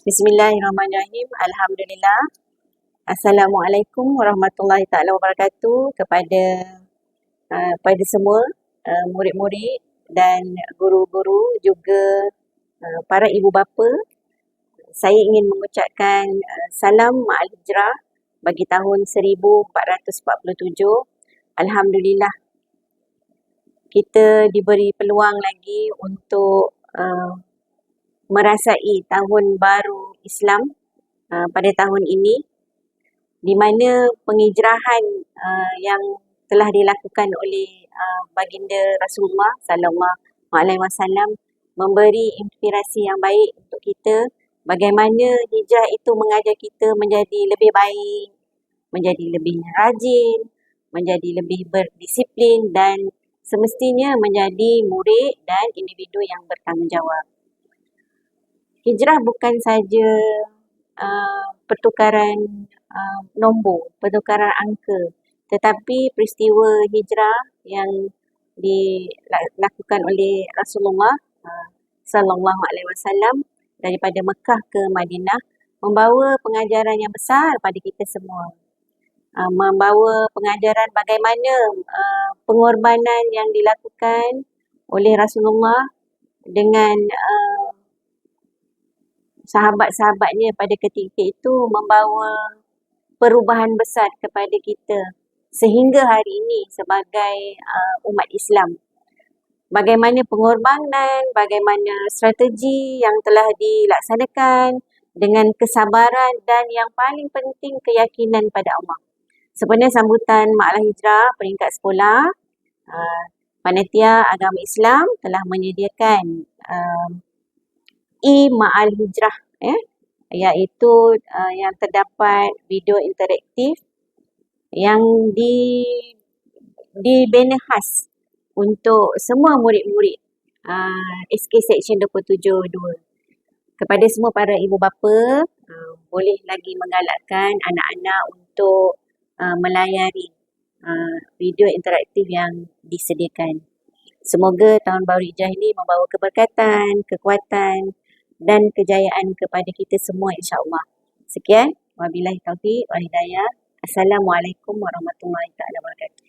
Bismillahirrahmanirrahim. Alhamdulillah. Assalamualaikum warahmatullahi taala wabarakatuh kepada uh, pada semua uh, murid-murid dan guru-guru juga uh, para ibu bapa. Saya ingin mengucapkan uh, salam ma'al hijrah bagi tahun 1447. Alhamdulillah kita diberi peluang lagi untuk uh, merasai tahun baru Islam uh, pada tahun ini di mana penghijrahan uh, yang telah dilakukan oleh uh, baginda Rasulullah sallallahu alaihi wasallam memberi inspirasi yang baik untuk kita bagaimana hijrah itu mengajar kita menjadi lebih baik, menjadi lebih rajin, menjadi lebih berdisiplin dan semestinya menjadi murid dan individu yang bertanggungjawab. Hijrah bukan saja uh, pertukaran uh, nombor, pertukaran angka, tetapi peristiwa hijrah yang dilakukan oleh Rasulullah uh, sallallahu alaihi wasallam daripada Mekah ke Madinah membawa pengajaran yang besar pada kita semua. Uh, membawa pengajaran bagaimana uh, pengorbanan yang dilakukan oleh Rasulullah dengan uh, sahabat-sahabatnya pada ketika itu membawa perubahan besar kepada kita sehingga hari ini sebagai uh, umat Islam. Bagaimana pengorbanan, bagaimana strategi yang telah dilaksanakan dengan kesabaran dan yang paling penting keyakinan pada Allah sebenarnya sambutan Mak Hijrah peringkat sekolah uh, Panitia Agama Islam telah menyediakan uh, e-Ma'al Hijrah eh, iaitu uh, yang terdapat video interaktif yang di dibina khas untuk semua murid-murid uh, SK Section 27.2. Kepada semua para ibu bapa, uh, boleh lagi menggalakkan anak-anak untuk uh, melayari uh, video interaktif yang disediakan. Semoga tahun baru hijrah ini membawa keberkatan, kekuatan dan kejayaan kepada kita semua insya-Allah. Sekian, wabillahi taufiq wal hidayah. Assalamualaikum warahmatullahi wabarakatuh.